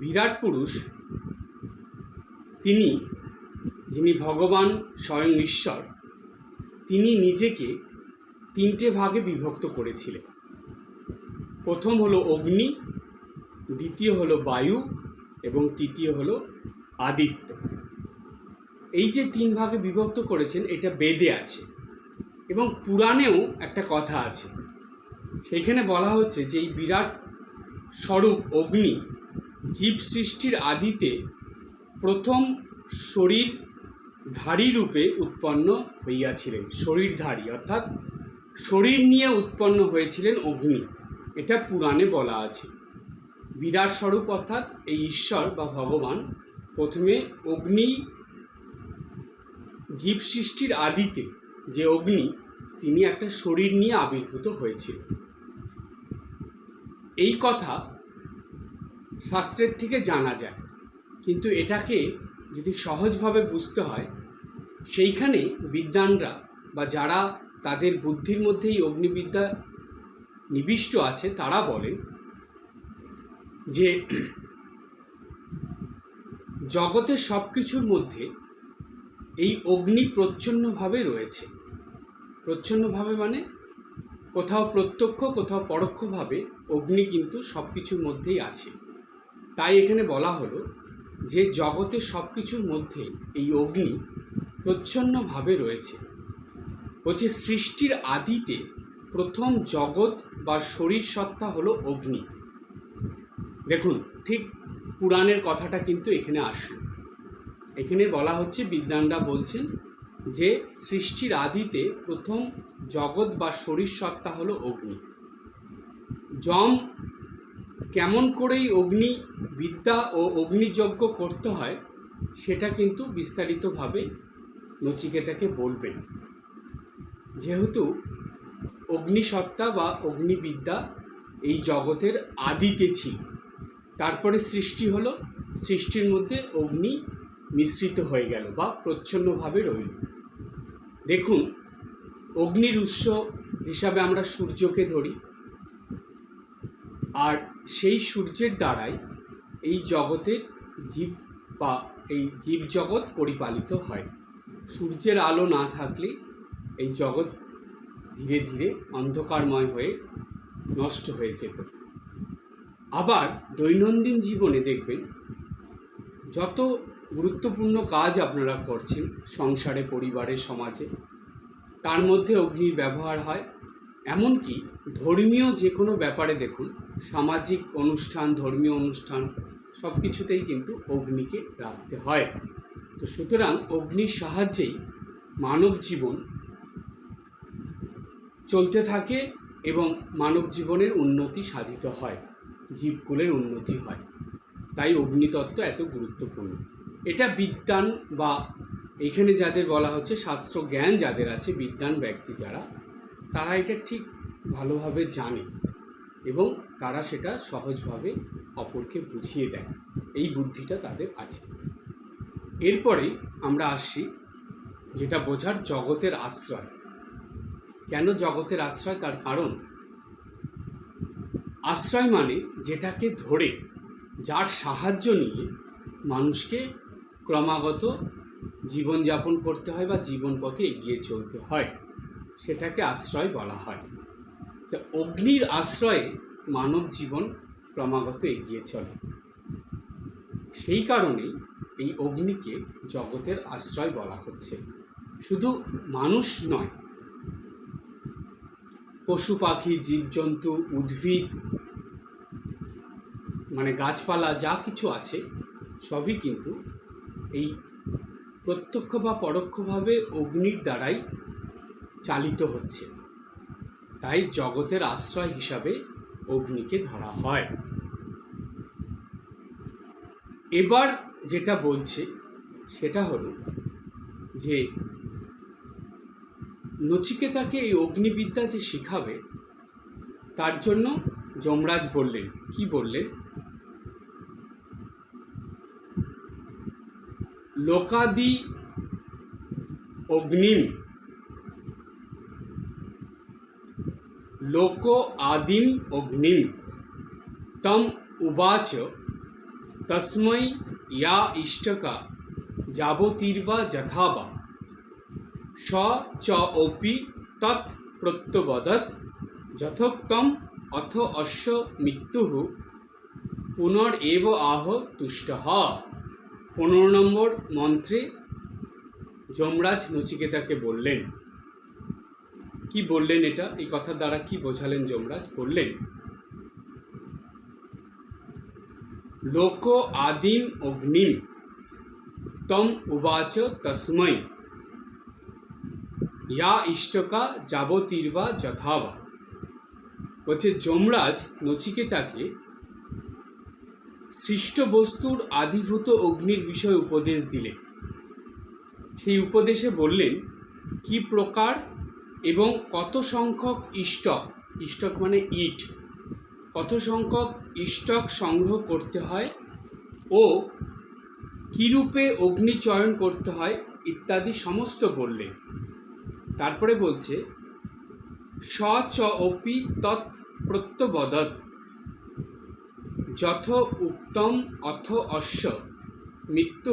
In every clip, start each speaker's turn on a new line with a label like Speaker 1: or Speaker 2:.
Speaker 1: বিরাট পুরুষ, তিনি, যিনি ভগবান স্বয়ং ঈশ্বর, তিনি নিজেকে তিনটে ভাগে বিভক্ত করেছিলেন। প্রথম হলো অগ্নি, দ্বিতীয় হলো বায়ু, এবং তৃতীয় হলো আদিত্য। এই যে তিন ভাগে বিভক্ত করেছেন, এটা বেদে আছে, এবং পুরাণেও একটা কথা আছে। সেইখানে বলা হচ্ছে যে এই বিরাট স্বরূপ অগ্নি জীব সৃষ্টির আদিতে প্রথম শরীরধারী রূপে উৎপন্ন হইয়াছিলেন, শরীরধারী, অর্থাৎ শরীর নিয়ে উৎপন্ন হয়েছিলেন অগ্নি। এটা পুরাণে বলা আছে। বিরাট স্বরূপ অর্থাৎ এই ঈশ্বর বা ভগবান প্রথমে অগ্নি, জীব সৃষ্টির আদিতে যে অগ্নি, তিনি একটা শরীর নিয়ে আবির্ভূত হয়েছিল এই কথা শাস্ত্রের থেকে জানা যায়। কিন্তু এটাকে যদি সহজভাবে বুঝতে হয়, সেইখানে বিদ্বানরা বা যারা তাদের বুদ্ধির মধ্যে এই অগ্নিবিদ্যা নিবিষ্ট আছে, তারা বলেন যে জগতের সব কিছুর মধ্যে এই অগ্নি প্রচ্ছন্নভাবে রয়েছে। প্রচ্ছন্নভাবে মানে কোথাও প্রত্যক্ষ, কোথাও পরোক্ষভাবে অগ্নি কিন্তু সব কিছুর মধ্যেই আছে। তাই এখানে বলা হলো যে জগতে সব কিছুর মধ্যে এই অগ্নি প্রচ্ছন্নভাবে রয়েছে। হচ্ছে সৃষ্টির আদিতে প্রথম জগৎ বা শরীর সত্তা হলো অগ্নি। দেখুন, ঠিক পুরাণের কথাটা কিন্তু এখানে আসলো। এখানে বলা হচ্ছে বিদ্যানরা বলছেন যে সৃষ্টির আদিতে প্রথম জগৎ বা শরীর সত্তা হলো অগ্নি। যম কেমন করেই অগ্নি বিদ্যা ও অগ্নিযজ্ঞ করতে হয়, সেটা কিন্তু বিস্তারিতভাবে নচিকেতাকে বলবেন। যেহেতু অগ্নিসত্তা বা অগ্নিবিদ্যা এই জগতের আদিতে ছিল, তারপরে সৃষ্টি হলো, সৃষ্টির মধ্যে অগ্নি মিশ্রিত হয়ে গেল বা প্রচ্ছন্নভাবে রইল। দেখুন, অগ্নির উৎস হিসাবে আমরা সূর্যকে ধরি আর সেই সূর্যের দ্বারাই এই জগতের জীব বা এই জীবজগৎ পরিপালিত হয়। সূর্যের আলো না থাকলে এই জগৎ ধীরে ধীরে অন্ধকারময় হয়ে নষ্ট হয়ে যেত। আবার দৈনন্দিন জীবনে দেখবেন, যত গুরুত্বপূর্ণ কাজ আপনারা করছেন সংসারে, পরিবারে, সমাজে, তার মধ্যে অগ্নির ব্যবহার হয়। এমনকি ধর্মীয় যে কোনো ব্যাপারে দেখুন সামাজিক অনুষ্ঠান, ধর্মীয় অনুষ্ঠান সব কিছুতেই কিন্তু অগ্নিকে রাখতে হয়। তো সুতরাং অগ্নির সাহায্যেই মানব জীবন চলতে থাকে এবং মানব জীবনের উন্নতি সাধিত হয়, জীবকুলের উন্নতি হয়। তাই অগ্নিতত্ত্ব এত গুরুত্বপূর্ণ। এটা বিদ্যান বা এখানে যাদের বলা হচ্ছে শাস্ত্র জ্ঞান যাদের আছে বিদ্যান ব্যক্তি যারা, তারা এটা ঠিক ভালোভাবে জানে। এবং তারা সেটা সহজভাবে অপরকে বুঝিয়ে দেয়। এই বুদ্ধিটা তাদের আছে। এরপরে আমরা আসছি যেটা বোঝার জগতের আশ্রয়। কেন জগতের আশ্রয়? তার কারণ, আশ্রয় মানে যেটাকে ধরে, যার সাহায্য নিয়ে মানুষকে ক্রমাগত জীবনযাপন করতে হয় বা জীবন পথে এগিয়ে চলতে হয়। সেটাকে আশ্রয় বলা হয়। তো অগ্নির আশ্রয়ে মানব জীবন ক্রমাগত এগিয়ে চলে। সেই কারণেই এই অগ্নিকে জগতের আশ্রয় বলা হচ্ছে। শুধু মানুষ নয়, পশু পাখি, জীবজন্তু, উদ্ভিদ মানে গাছপালা, যা কিছু আছে, সবই কিন্তু এই প্রত্যক্ষ বা পরোক্ষভাবে অগ্নির দ্বারাই চালিত হচ্ছে। তাই জগতের আশ্রয় হিসাবে অগ্নিকে ধরা হয়। এবার যেটা বলছে, সেটা হলো যে নচিকেতাকে এই অগ্নিবিদ্যা যে শিখাবে, তার জন্য যমরাজ বললেন। কি বললেন? লোকাদি অগ্নিম লোক আদিম অগ্নিম তম উবাচ তস্মৈ ইয়া ইষ্টকা যাবতীর্বা যথা বা স চ অপি তৎ প্রত্যবদত যথোক্তম অথ অশ্ব মৃত্যু পুনর এব আহ তুষ্ট পনেরো নম্বর মন্ত্রে যমরাজ নচিকেতাকে বললেন কি বললেন এটা? এই কথার দ্বারা কি বোঝালেন যমরাজ? বললেন, লোক আদিম অগ্নিম, তম উবাচ তস্मै ইয়া ইষ্টকা যাবতীর্বা যথাবা। বলছে, যমরাজ নচিকেতাকে সৃষ্ট বস্তুর আদিভূত অগ্নির বিষয়ে উপদেশ দিলেন। সেই উপদেশে বললেন, কি প্রকার এবং কত সংখ্যক ইষ্টক স্টক মানে ইট, কত সংখ্যক স্টক সংগ্রহ করতে হয় ও কীরূপে অগ্নি চয়ন করতে হয় ইত্যাদি সমস্ত বললেন তারপরে বলছে, স চ অপি তৎ প্রত্যবদৎ, যথ উত্তম অথ অশ্ব মৃত্যু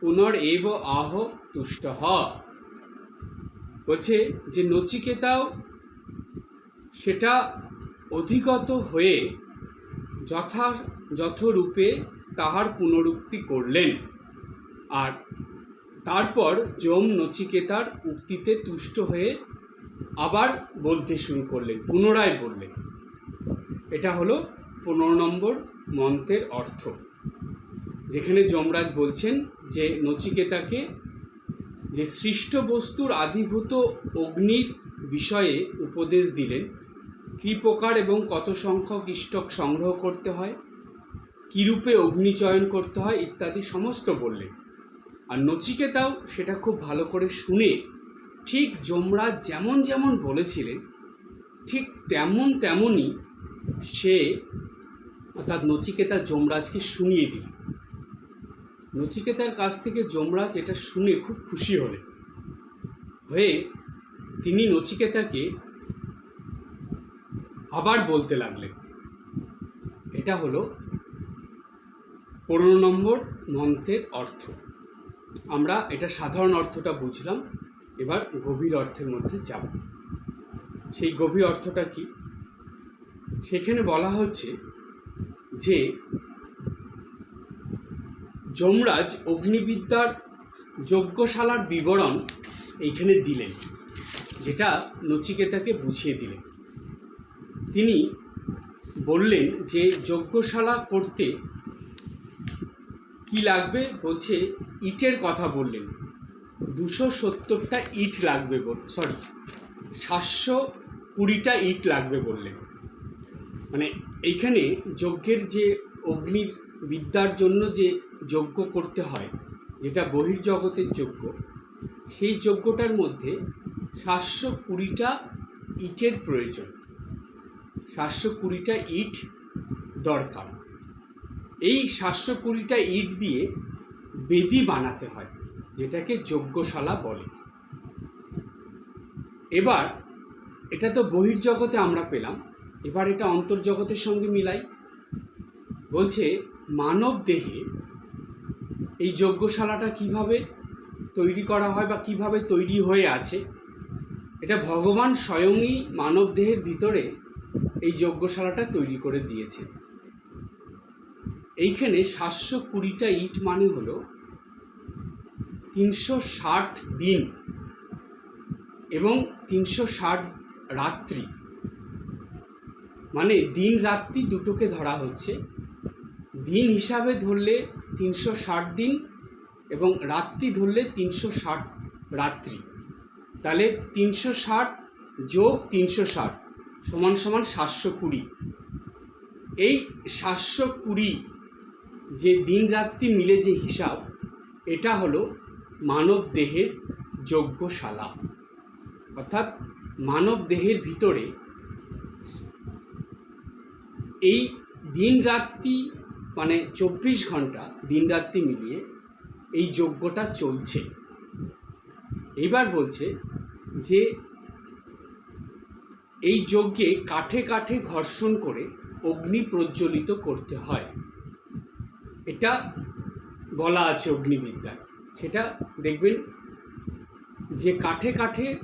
Speaker 1: পুনর এব আহ তুষ্ট বলছে যে নচিকেতাও সেটা অধিগত হয়ে যথা, যথরূপে তাহার পুনরুক্তি করলেন। আর তারপর যম নচিকেতার উক্তিতে তুষ্ট হয়ে আবার বলতে শুরু করলেন, পুনরায় বললেন। এটা হলো পনেরো নম্বর মন্ত্রের অর্থ। যেখানে যমরাজ বলছেন যে নচিকেতাকে যে সৃষ্ট বস্তুর আদিভূত অগ্নির বিষয়ে উপদেশ দিলেন, কী প্রকার এবং কত সংখ্যক ইষ্টক সংগ্রহ করতে হয়, কীরূপে অগ্নিচয়ন করতে হয় ইত্যাদি সমস্ত বললেন। আর নচিকেতাও সেটা খুব ভালো করে শুনে ঠিক যমরাজ যেমন যেমন বলেছিলেন, ঠিক তেমন তেমনই সে অর্থাৎ নচিকেতা যমরাজকে শুনিয়ে দিল নচিকেতার কাছ থেকে যমরাজ এটা শুনে খুব খুশি হলেন হয়ে তিনি নচিকেতাকে আবার বলতে লাগলেন, এটা হলো পনেরো নম্বর মন্ত্রের অর্থ। আমরা এটা সাধারণ অর্থটা বুঝলাম, এবার গভীর অর্থের মধ্যে যাব। সেই গভীর অর্থটা কি? সেখানে বলা হচ্ছে যে যমরাজ অগ্নিবিদ্যার যজ্ঞশালার বিবরণ এইখানে দিলেন, যেটা নচিকেতাকে বুঝিয়ে দিলেন। তিনি বললেন যে, যজ্ঞশালা করতে কি লাগবে? বলছে, ইটের কথা বললেন। দুশো সত্তরটা ইট লাগবে সরি সাতশো কুড়িটা ইট লাগবে বললেন। মানে এইখানে যজ্ঞের যে অগ্নির বিদ্যার জন্য যে যজ্ঞ করতে হয়, যেটা বহির্জগতের যজ্ঞ, সেই যজ্ঞটার মধ্যে সাতশো কুড়িটা ইটের প্রয়োজন। সাতশো কুড়িটা ইট দরকার। এই সাতশো কুড়িটা ইট দিয়ে বেদি বানাতে হয়, যেটাকে যজ্ঞশালা বলে। এবার এটা তো বহির্জগতে আমরা পেলাম, এবার এটা অন্তর্জগতের সঙ্গে মিলাই। বলছে মানব দেহে এই যজ্ঞশালাটা কীভাবে তৈরি করা হয় বা কীভাবে তৈরি হয়ে আছে? এটা ভগবান স্বয়ংই মানব দেহের ভিতরে এই যজ্ঞশালাটা তৈরি করে দিয়েছে। এইখানে সাতশো কুড়িটা ইট মানে হলো তিনশো ষাট দিন এবং তিনশো ষাট রাত্রি। মানে দিন রাত্রি দুটোকে ধরা হচ্ছে। দিন হিসাবে ধরলে তিনশো ষাট দিন এবং রাত্রি ধরলে তিনশো ষাট রাত্রি। তাহলে তিনশো ষাট যোগ তিনশো ষাট সমান সমান সাতশো কুড়ি। এই সাতশো কুড়ি যে দিন রাত্রি মিলে যে হিসাব, এটা হলো মানব দেহের যজ্ঞশালা। অর্থাৎ মানব দেহের ভিতরে এই দিন রাত্রি মানে চব্বিশ ঘণ্টা দিন রাত্রি মিলিয়ে এই যজ্ঞটা চলছে। এবার বলছে যে এই যজ্ঞে কাঠে কাঠে ঘর্ষণ করে অগ্নি প্রজ্বলিত করতে হয়। এটা বলা আছে অগ্নিবিদ্যায়। সেটা দেখবেন যে কাঠে কাঠে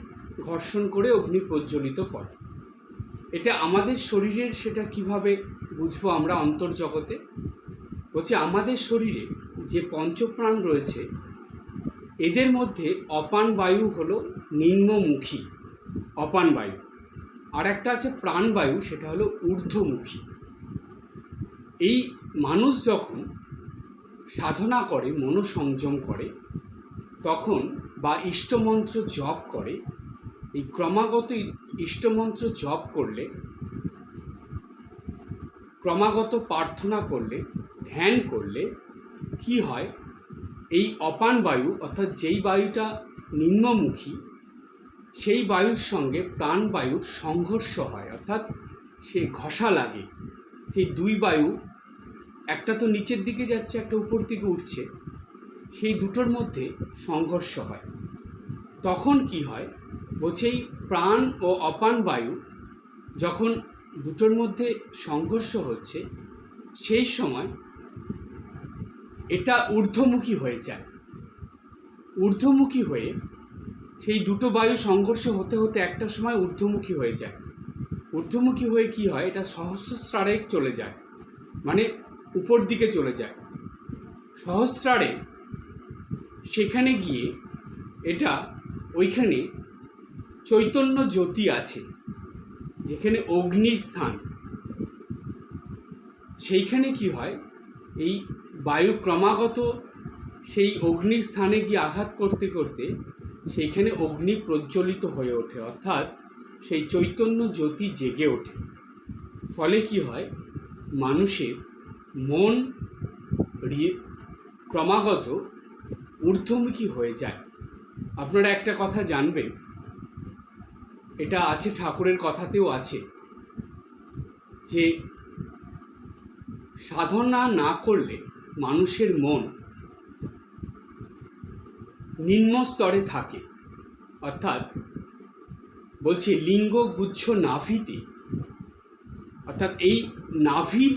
Speaker 1: ঘর্ষণ করে অগ্নি প্রজ্বলিত করে। এটা আমাদের শরীরের সেটা কীভাবে বুঝব আমরা অন্তর্জগতে? বলছে, আমাদের শরীরে যে পঞ্চপ্রাণ রয়েছে, এদের মধ্যে অপান বায়ু হলো নিম্নমুখী, অপান বায়ু। আর একটা আছে প্রাণবায়ু সেটা হলো ঊর্ধ্বমুখী। এই মানুষ যখন সাধনা করে, মনোসংযম করে, তখন বা ইষ্টমন্ত্র জপ করে, এই ক্রমাগত ইষ্টমন্ত্র জপ করলে, ক্রমাগত প্রার্থনা করলে ধ্যান করলে কি হয়? এই অপান বায়ু, অর্থাৎ যেই বায়ুটা নিম্নমুখী, সেই বায়ুর সঙ্গে প্রাণবায়ুর সংঘর্ষ হয়। অর্থাৎ সে ঘষা লাগে। সেই দুই বায়ু, একটা তো নিচের দিকে যাচ্ছে, একটা উপর দিকে উঠছে, সেই দুটোর মধ্যে সংঘর্ষ হয়। তখন কি হয়? বলছে প্রাণ ও অপান বায়ু যখন দুটোর মধ্যে সংঘর্ষ হচ্ছে, সেই সময় এটা ঊর্ধ্বমুখী হয়ে যায়। ঊর্ধ্বমুখী হয়ে সেই দুটো বায়ু সংঘর্ষ হতে হতে একটা সময় ঊর্ধ্বমুখী হয়ে যায়। ঊর্ধ্বমুখী হয়ে কি হয়? এটা সহস্রস্রারে চলে যায়। মানে উপর দিকে চলে যায়। সহস্রারে সেখানে গিয়ে এটা ওইখানে চৈতন্য জ্যোতি আছে, যেখানে অগ্নির স্থান। সেইখানে কি হয়? এই বায়ু ক্রমাগত সেই অগ্নির স্থানে গিয়ে আঘাত করতে করতে সেইখানে অগ্নি প্রজ্বলিত হয়ে ওঠে, অর্থাৎ সেই চৈতন্য জ্যোতি জেগে ওঠে। ফলে কি হয়? মানুষের মন ক্রমাগত ঊর্ধ্বমুখী হয়ে যায়। আপনারা একটা কথা জানবেন? এটা আছে, ঠাকুরের কথাতেও আছে যে সাধনা না করলে মানুষের মন নিম্ন স্তরে থাকে। অর্থাৎ বলছে লিঙ্গ গুচ্ছ নাভিতে, অর্থাৎ এই নাভির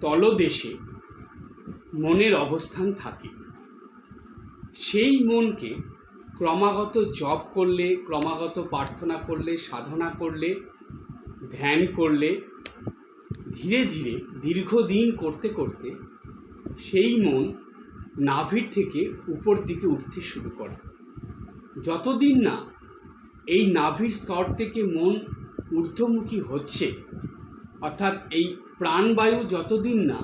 Speaker 1: তলদেশে মনের অবস্থান থাকে। সেই মনকে ক্রমাগত জপ করলে, ক্রমাগত প্রার্থনা করলে, সাধনা করলে, ধ্যান করলে, ধীরে ধীরে, দীর্ঘদিন করতে করতে সেই মন নাভির থেকে উপর দিকে উঠতে শুরু করে। যতদিন না এই নাভির স্তর থেকে মন ঊর্ধ্বমুখী হচ্ছে, অর্থাৎ এই প্রাণবায়ু যতদিন না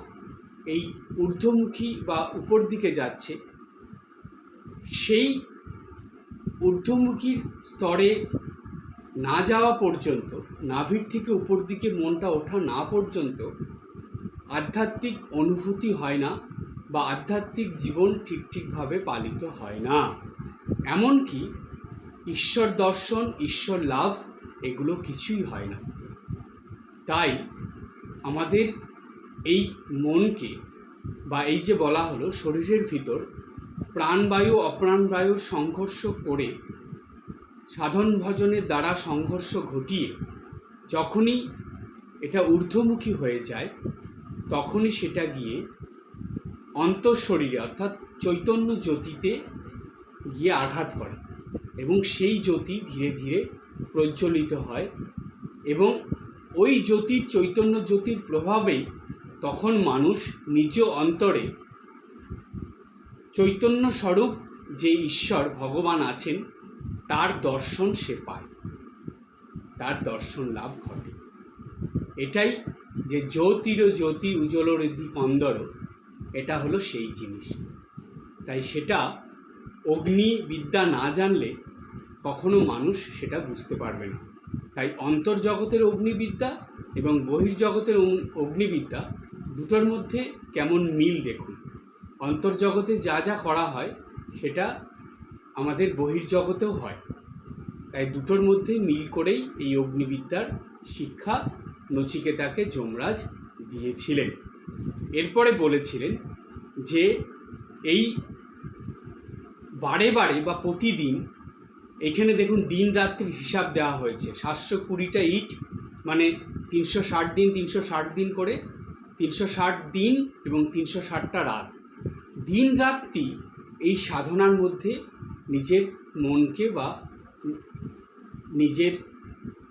Speaker 1: এই ঊর্ধ্বমুখী বা উপর দিকে যাচ্ছে, সেই ঊর্ধ্বমুখীর স্তরে না যাওয়া পর্যন্ত, নাভির থেকে উপর দিকে মনটা ওঠা না পর্যন্ত আধ্যাত্মিক অনুভূতি হয় না বা আধ্যাত্মিক জীবন ঠিক ঠিকভাবে পালিত হয় না। এমনকি ঈশ্বর দর্শন, ঈশ্বর লাভ এগুলো কিছুই হয় না। তাই আমাদের এই মনকে বা এই যে বলা হলো শরীরের ভিতর প্রাণবায়ু অপ্রাণবায়ুর সংঘর্ষ করে সাধন ভজনের দ্বারা সংঘর্ষ ঘটিয়ে যখনই এটা ঊর্ধ্বমুখী হয়ে যায় তখনই সেটা গিয়ে অন্তঃশরীরে অর্থাৎ চৈতন্য জ্যোতিতে গিয়ে আঘাত করে এবং সেই জ্যোতি ধীরে ধীরে প্রজ্বলিত হয় এবং ওই জ্যোতির চৈতন্য জ্যোতির প্রভাবেই তখন মানুষ নিজ অন্তরে চৈতন্য স্বরূপ যে ঈশ্বর ভগবান আছেন, তার দর্শন সে পায়, তার দর্শন লাভ ঘটে। এটাই যে জ্যোতির জ্যোতি উজ্জ্বল ঋদ্ধি কন্দর, এটা হলো সেই জিনিস। তাই সেটা অগ্নি বিদ্যা না জানলে কখনো মানুষ সেটা বুঝতে পারবে না। তাই অন্তর্জগতের অগ্নিবিদ্যা এবং বহির্জগতের অগ্নিবিদ্যা দুটোর মধ্যে কেমন মিল দেখুন। অন্তর্জগতে যা যা করা হয় সেটা আমাদের বহির্জগতেও হয়। তাই দুটোর মধ্যে মিল করেই এই অগ্নিবিদ্যার শিক্ষা নচিকেতাকে যমরাজ দিয়েছিলেন। এরপরে বলেছিলেন যে, এই বারে বারে বা প্রতিদিন এখানে দেখুন দিন রাত্রির হিসাব দেওয়া হয়েছে। সাতশো কুড়িটা ইট মানে তিনশো ষাট দিন, তিনশো ষাট দিন করে, তিনশো ষাট দিন এবং তিনশো ষাটটা রাত। দিন রাত্রি এই সাধনার মধ্যে নিজের মনকে বা নিজের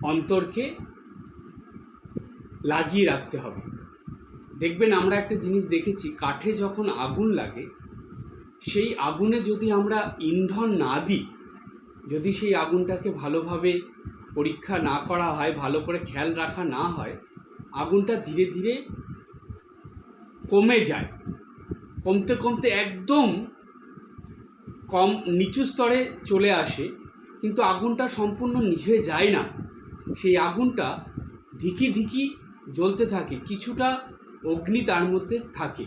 Speaker 1: অন্তরকে লাগিয়ে রাখতে হবে। দেখবেন আমরা একটা জিনিস দেখেছি, কাঠে যখন আগুন লাগে, সেই আগুনে যদি আমরা ইন্ধন না দিই, যদি সেই আগুনটাকে ভালোভাবে পরীক্ষা না করা হয়, ভালো করে খেয়াল রাখা না হয়, আগুনটা ধীরে ধীরে কমে যায়। কমতে কমতে একদম কম, নিচু স্তরে চলে আসে, কিন্তু আগুনটা সম্পূর্ণ নিভে যায় না। সেই আগুনটা ধিকি ধিকি জ্বলতে থাকে, কিছুটা অগ্নি তার মধ্যে থাকে।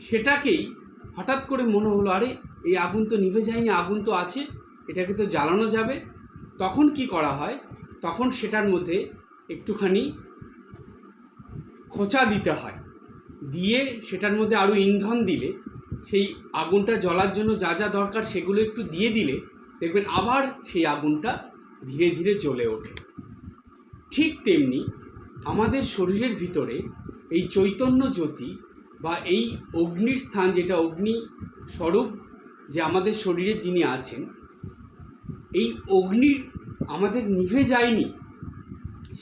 Speaker 1: সেটাকেই হঠাৎ করে মনে হলো, আরে, এই আগুন তো নিভে যায়নি, আগুন তো আছে, এটাকে তো জ্বালানো যাবে। তখন কি করা হয়? তখন সেটার মধ্যে একটুখানি খোঁচা দিতে হয়। দিয়ে সেটার মধ্যে আরও ইন্ধন দিলে, সেই আগুনটা জ্বলার জন্য যা যা দরকার সেগুলো একটু দিয়ে দিলে, দেখবেন আবার সেই আগুনটা ধীরে ধীরে জ্বলে ওঠে। ঠিক তেমনি আমাদের শরীরের ভিতরে এই চৈতন্য জ্যোতি বা এই অগ্নির স্থান যেটা অগ্নি স্বরূপ যে আমাদের শরীরে যিনি আছেন, এই অগ্নির আমাদের নিভে যায়নি,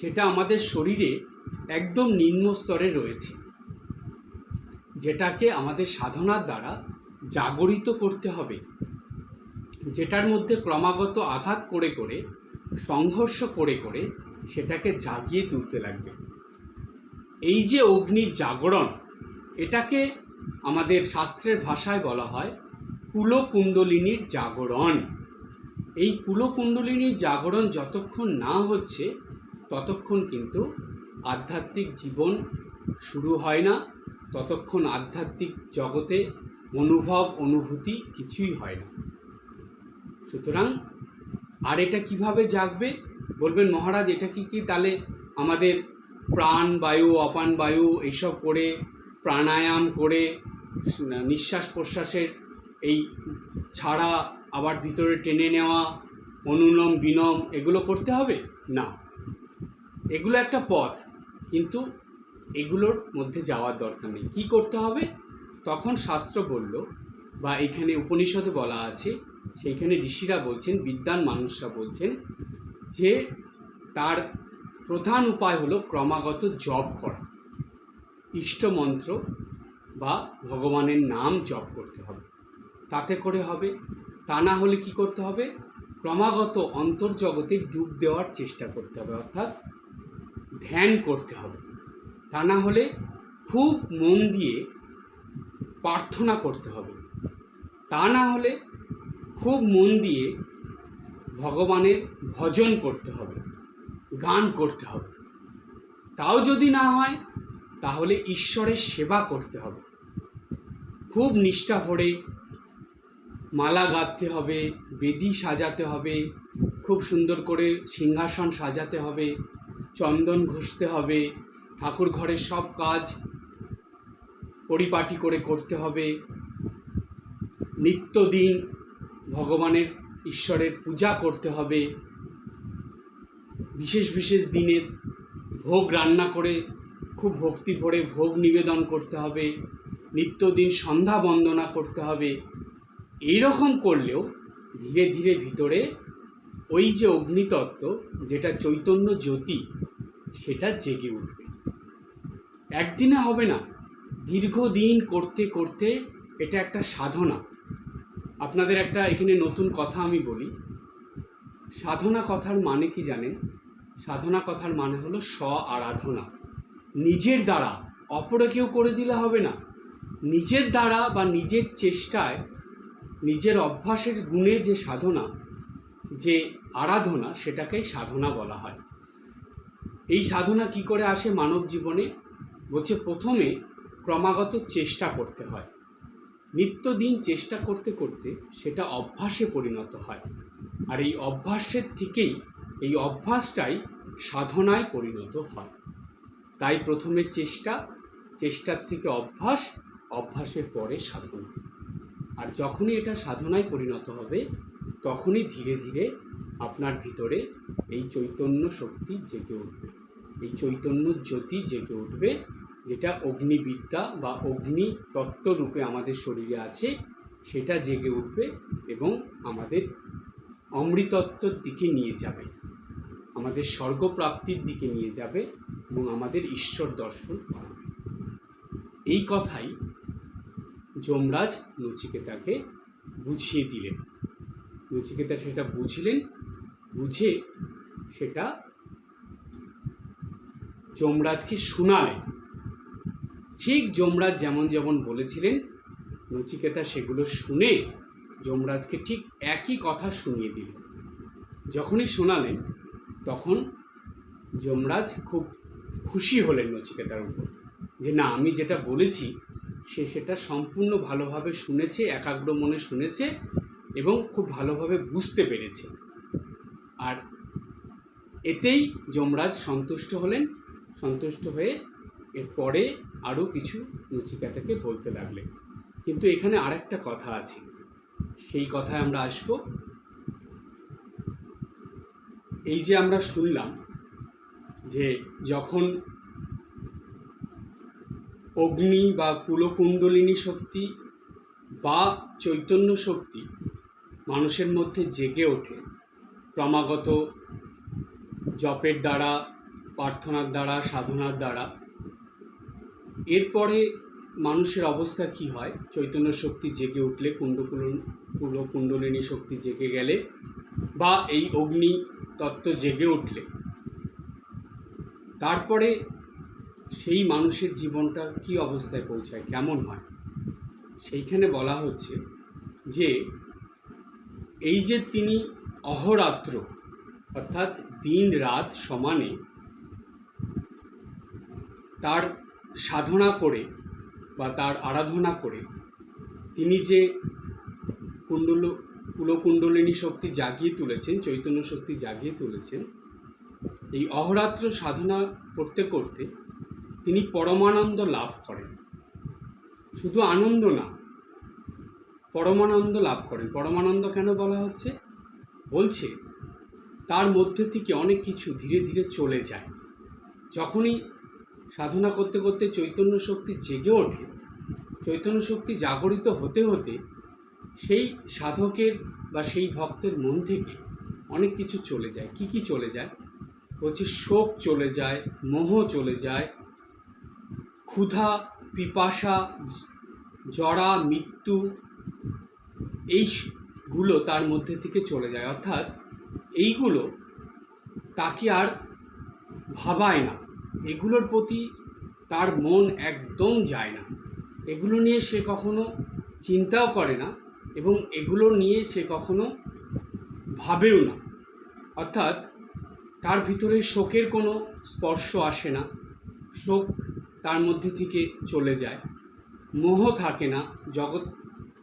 Speaker 1: সেটা আমাদের শরীরে একদম নিম্ন স্তরে রয়েছে, যেটাকে আমাদের সাধনার দ্বারা জাগরিত করতে হবে, যেটার মধ্যে ক্রমাগত আঘাত করে করে, সংঘর্ষ করে করে সেটাকে জাগিয়ে তুলতে লাগবে। এই যে অগ্নির জাগরণ, এটাকে আমাদের শাস্ত্রের ভাষায় বলা হয় কুলকুণ্ডলিনীর জাগরণ। এই কুলকুণ্ডলিনীর জাগরণ যতক্ষণ না হচ্ছে, ততক্ষণ কিন্তু আধ্যাত্মিক জীবন শুরু হয় না, ততক্ষণ আধ্যাত্মিক জগতে অনুভব অনুভূতি কিছুই হয় না। সুতরাং আর এটা কীভাবে জাগবে? বলবেন মহারাজ, এটা কি কি তাহলে আমাদের প্রাণ, বায়ু, অপান বায়ু এইসব করে, প্রাণায়াম করে, নিঃশ্বাস প্রশ্বাসের এই ছাড়া আবার ভিতরে টেনে নেওয়া, অনুলম বিনম এগুলো করতে হবে? না। এগুলো একটা পথ, কিন্তু এগুলোর মধ্যে যাওয়ার দরকার নেই। কী করতে হবে? তখন শাস্ত্র বলল, বা এখানে উপনিষদে বলা আছে, সেইখানে ঋষিরা বলছেন বিদ্যান মানুষরা বলছেন যে তার প্রধান উপায় হলো ক্রমাগত জপ করা। ইষ্টমন্ত্র বা ভগবানের নাম জপ করতে হবে। তাতে করে হবে, তা না হলে কি করতে হবে? ক্রমাগত অন্তর্জগতে ডুব দেওয়ার চেষ্টা করতে হবে, অর্থাৎ ধ্যান করতে হবে। তা না হলে খুব মন দিয়ে প্রার্থনা করতে হবে। তা না হলে খুব মন দিয়ে ভগবানের ভজন করতে হবে, গান করতে হবে। তাও যদি না হয়, তাহলে ঈশ্বরের সেবা করতে হবে। খুব নিষ্ঠা ভরে মালা গাঁথতে হবে, বেদি সাজাতে হবে, খুব সুন্দর করে সিংহাসন সাজাতে হবে, চন্দন ঘষতে হবে, ঠাকুর ঘরের সব কাজ পরিপাটি করে করতে হবে। নিত্যদিন ভগবানের ঈশ্বরের পূজা করতে হবে। বিশেষ বিশেষ দিনের ভোগ রান্না করে খুব ভক্তি ভরে ভোগ নিবেদন করতে হবে। নিত্যদিন সন্ধ্যা বন্দনা করতে হবে। এই রকম করলেও ধীরে ধীরে ভিতরে ওই যে অগ্নিতত্ত্ব, যেটা চৈতন্য জ্যোতি, সেটা জেগে উঠবে। একদিনে হবে না। দীর্ঘদিন করতে করতে এটা একটা সাধনা। আপনাদের একটা এখানে নতুন কথা আমি বলি। সাধনা কথার মানে কি জানেন? সাধনা কথার মানে হলো স্ব আরাধনা নিজের দ্বারা অপরে কেউ করে দিলে হবে না। নিজের দ্বারা বা নিজের চেষ্টায়, নিজের অভ্যাসের গুণে যে সাধনা, যে আরাধনা সেটাকেই সাধনা বলা হয়। এই সাধনা কি করে আসে মানব জীবনে? বলছে প্রথমে ক্রমাগত চেষ্টা করতে হয়। নিত্যদিন চেষ্টা করতে করতে সেটা অভ্যাসে পরিণত হয়। আর এই অভ্যাসের থেকেই এই অভ্যাসটাই সাধনায় পরিণত হয়। তাই প্রথমে চেষ্টা, চেষ্টার থেকে অভ্যাস, অভ্যাসের পরে সাধনা। আর যখনই এটা সাধনায় পরিণত হবে, তখনই ধীরে ধীরে আপনার ভিতরে এই চৈতন্য শক্তি জেগে উঠবে। এই চৈতন্য জ্যোতি জেগে উঠবে যেটা অগ্নিবিদ্যা বা অগ্নি তত্ত্ব রূপে আমাদের শরীরে আছে, সেটা জেগে উঠবে এবং আমাদের অমৃতত্বর দিকে নিয়ে যাবে। আমাদের স্বর্গপ্রাপ্তির দিকে নিয়ে যাবে এবং আমাদের ঈশ্বর দর্শন করাবে। এই কথাই যমরাজ নচিকেতাকে বুঝিয়ে দিলেন। নচিকেতা সেটা বুঝলেন, বুঝে সেটা যমরাজকে শোনালেন। ঠিক যমরাজ যেমন যেমন বলেছিলেন, নচিকেতা সেগুলো শুনে যমরাজকে ঠিক একই কথা শুনিয়ে দিলেন। যখনই শোনালেন, তখন যমরাজ খুব খুশি হলেন নচিকেতার উপর যে, না, আমি যেটা বলেছি, সে সেটা সম্পূর্ণ ভালোভাবে শুনেছে, একাগ্র মনে শুনেছে এবং খুব ভালোভাবে বুঝতে পেরেছে। আর এতেই যমরাজ সন্তুষ্ট হলেন। সন্তুষ্ট হয়ে এরপরে আরও কিছু নচিকেতাকে বলতে লাগলেন কিন্তু এখানে আরেকটা কথা আছে। সেই কথায় আমরা আসব। এই যে আমরা শুনলাম যে যখন অগ্নি বা কুলকুণ্ডলিনী শক্তি বা চৈতন্য শক্তি মানুষের মধ্যে জেগে ওঠে, ক্রমাগত জপের দ্বারা, প্রার্থনার দ্বারা, সাধনার দ্বারা এরপরে মানুষের অবস্থা কি হয়? চৈতন্য শক্তি জেগে উঠলে কুণ্ডকুলন কুলকুণ্ডলিনী শক্তি জেগে গেলে বা এই অগ্নি তত্ত্ব জেগে উঠলে। তারপরে সেই মানুষের জীবনটা কি অবস্থায় পৌঁছায়? কেমন হয়? সেইখানে বলা হচ্ছে যে, এই যে তিনি অহরাত্র, অর্থাৎ দিন রাত সমানে তার সাধনা করে বা তার আরাধনা করে, তিনি যে কুণ্ডল, কুলকুণ্ডলিনী শক্তি জাগিয়ে তুলেছেন, চৈতন্য শক্তি জাগিয়ে তুলেছেন, এই অহরাত্র সাধনা করতে করতে তিনি পরমানন্দ লাভ করেন। শুধু আনন্দ না, পরমানন্দ লাভ করেন। পরমানন্দ কেন বলা হচ্ছে? বলছে, তার মধ্যে থেকে অনেক কিছু ধীরে ধীরে চলে যায়। যখনই সাধনা করতে করতে চৈতন্য শক্তি জেগে ওঠে, চৈতন্য শক্তি জাগরিত হতে হতে সেই সাধকের বা সেই ভক্তের মন থেকে অনেক কিছু চলে যায়। কি কি চলে যায়? বলছে শোক চলে যায়, মোহ চলে যায়, ক্ষুধা, পিপাসা, জরা, মৃত্যু এইগুলো তার মধ্যে থেকে চলে যায়। অর্থাৎ এইগুলো তাকে আর ভাবায় না। এগুলোর প্রতি তার মন একদম যায় না। এগুলো নিয়ে সে কখনো চিন্তাও করে না এবং এগুলো নিয়ে সে কখনো ভাবেও না। অর্থাৎ তার ভিতরে শোকের কোনো স্পর্শ আসে না। শোক তার মধ্যে থেকে চলে যায়। মোহ থাকে না। জগৎ,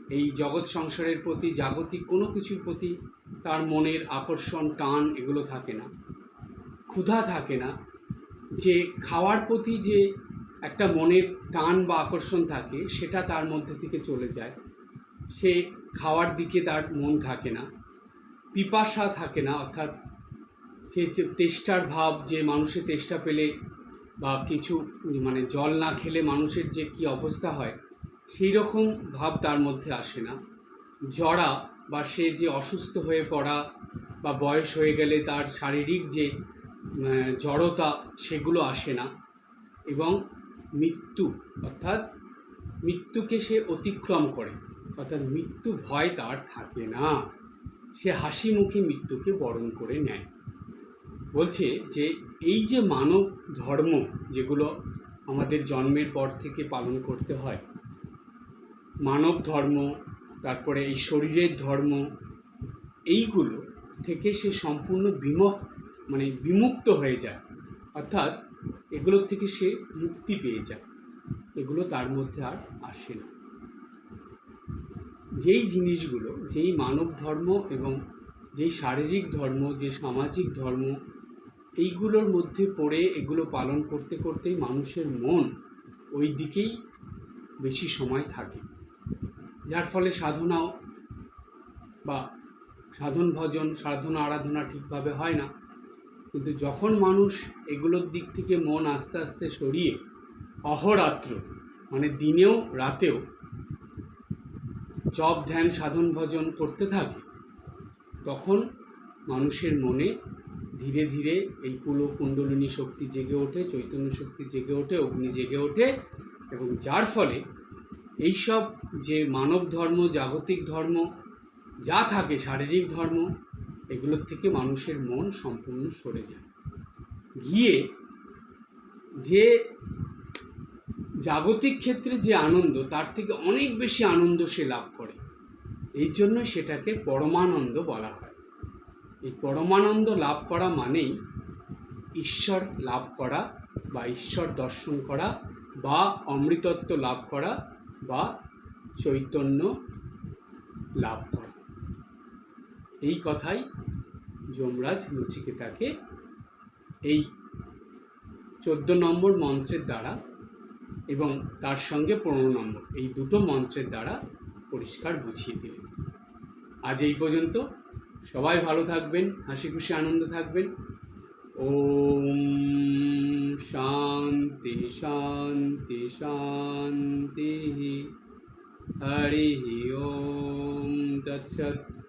Speaker 1: এই জগৎ সংসারের প্রতি, জাগতিক কোনো কিছুর প্রতি তার মনের আকর্ষণ, টান এগুলো থাকে না। ক্ষুধা থাকে না। যে খাওয়ার প্রতি যে একটা মনের টান বা আকর্ষণ থাকে, সেটা তার মধ্যে থেকে চলে যায়। সে খাওয়ার দিকে তার মন থাকে না, পিপাসা থাকে না, অর্থাৎ সে যে তেষ্টার ভাব, যে মানুষের তেষ্টা পেলে বা কিছু মানে জল না খেলে মানুষের যে কি অবস্থা হয়, সেই রকম ভাব তার মধ্যে আসে না। জড়া বা সে যে অসুস্থ হয়ে পড়া বা বয়স হয়ে গেলে তার শারীরিক যে জড়তা সেগুলো আসে না এবং মৃত্যু, অর্থাৎ মৃত্যুকে সে অতিক্রম করে, অর্থাৎ মৃত্যু ভয় তার থাকে না। সে হাসি মুখে মৃত্যুকে বরণ করে নেয়। বলছে যে এই যে মানব ধর্ম যেগুলো আমাদের জন্মের পর থেকে পালন করতে হয়, মানব ধর্ম, তারপরে এই শরীরের ধর্ম, এইগুলো থেকে সে সম্পূর্ণ বিমুখ মানে বিমুক্ত হয়ে যায়। অর্থাৎ এগুলোর থেকে সে মুক্তি পেয়ে যায়। এগুলো তার মধ্যে আর আসে না। যেই জিনিসগুলো, যেই মানব ধর্ম এবং যেই শারীরিক ধর্ম, যে সামাজিক ধর্ম, এইগুলোর মধ্যে পড়ে এগুলো পালন করতে করতেই মানুষের মন ওই দিকেই বেশি সময় থাকে। যার ফলে সাধনাও বা সাধন ভজন, সাধনা, আরাধনা ঠিকভাবে হয় না। কিন্তু যখন মানুষ এগুলোর দিক থেকে মন আস্তে আস্তে সরিয়ে অহরাত্র মানে দিনেও রাতেও জপ, ধ্যান, সাধন, ভজন করতে থাকে, তখন মানুষের মনে ধীরে ধীরে এই কুলো কুণ্ডলিনী শক্তি জেগে ওঠে, চৈতন্য শক্তি জেগে ওঠে, অগ্নি জেগে ওঠে এবং যার ফলে এইসব যে মানব ধর্ম, জাগতিক ধর্ম, যা থাকে শারীরিক ধর্ম এগুলোর থেকে মানুষের মন সম্পূর্ণ সরে যায়। গিয়ে যে জাগতিক ক্ষেত্রে যে আনন্দ, তার থেকে অনেক বেশি আনন্দ সে লাভ করে। এই জন্য সেটাকে পরমানন্দ বলা হয়। এই পরমানন্দ লাভ করা মানেই ঈশ্বর লাভ করা বা ঈশ্বর দর্শন করা বা অমৃতত্ব লাভ করা বা চৈতন্য লাভ করা। এই কথাই যমরাজ নচিকেতাকে এই চোদ্দ নম্বর মন্ত্রের দ্বারা এবং তার সঙ্গে পনেরো নম্বর, এই দুটো মন্ত্রের দ্বারা পরিষ্কার বুঝিয়ে দিলেন। আজ এই পর্যন্ত। সবাই ভালো থাকবেন, হাসি খুশি, আনন্দ থাকবেন। ওম শান্তি শান্তি শান্তি। হরি ওম। তৎসৎ।